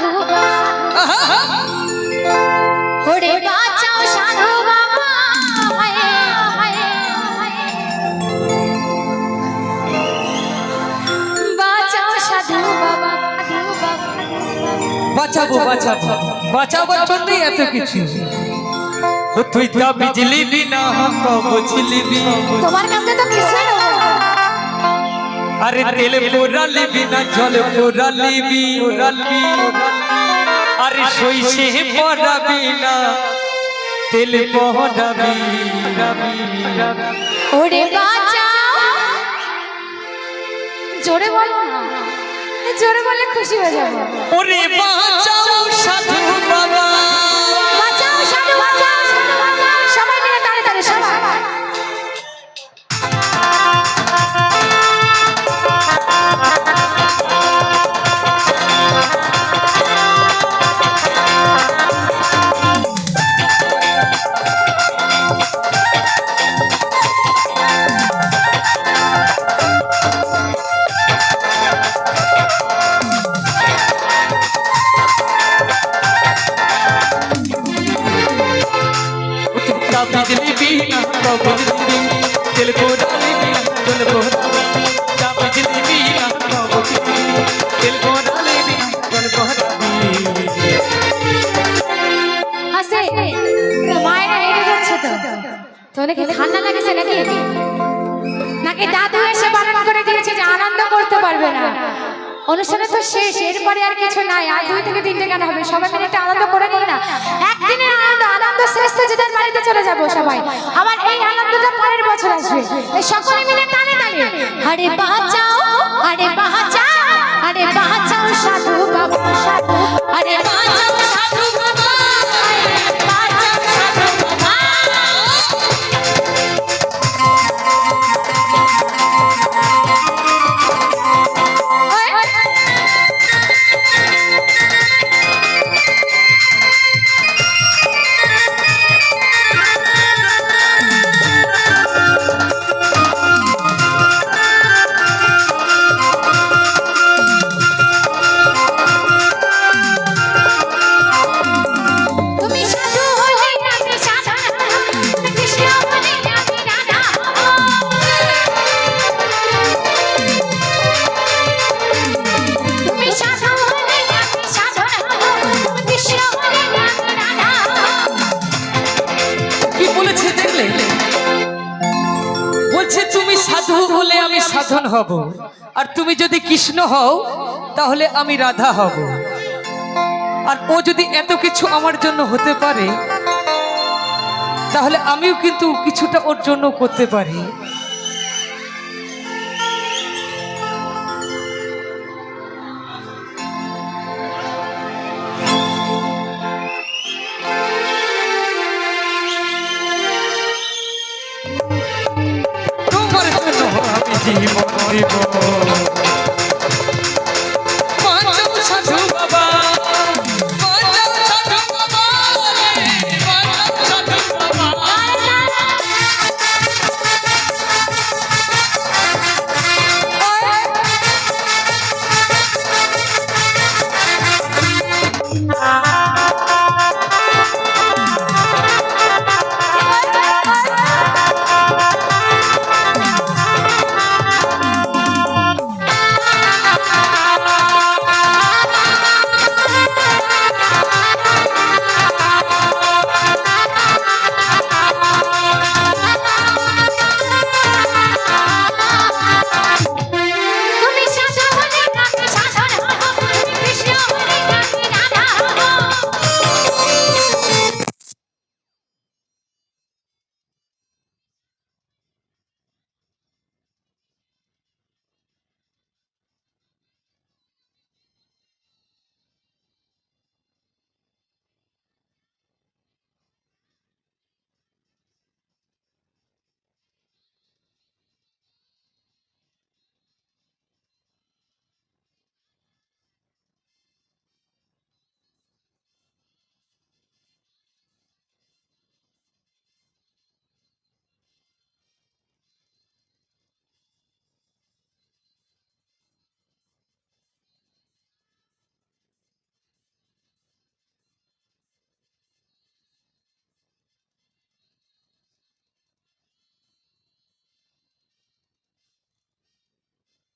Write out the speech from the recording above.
সাধু ওরে বাঁচাও সাধু বাবা। বাঁচাও সাধু বাবা বাঁচাবো বাঁচাবো বাঁচাবার জন্যই এত কিছু। তুই তা বিজলি বিনা বুঝলি তোমার কাছে তো কিছুই না। আরে তেল পোড়া পোড়ালি বিনা জল পোড়ালি বি আরে সইছে পড়াবি না তেল পড়াবি ওরে বাঁচাও। জোরে বলো না। জোরে বলে খুশি হয়ে যাব। ওরে বাঁচাও সাধু বাবা। তোদের কি ঠান্ডা লেগেছে নাকি? নাকি দাদু এসে বারণ করে দিয়েছে যে আনন্দ করতে পারবে না? অনুষ্ঠানে তো শেষ, এরপরে আর কিছু নাই। আর দুই থেকে তিনটে গান হবে? সবাই মিলে একটু আনন্দ করে নিই না? একদিনের আনন্দ আনন্দ শেষ তো যেদের বাড়িতে চলে যাব সবাই। আমার এই আনন্দটা পরের বছর আসবে। সকলে মিলে টানে টানে আরে বাঁচাও, আরে আমি হব। আর তুমি যদি কৃষ্ণ হও, তাহলে আমি রাধা হব। আর ও যদি এত কিছু আমার জন্য হতে পারে, তাহলে আমিও কিন্তু কিছুটা ওর জন্য করতে পারি। জীব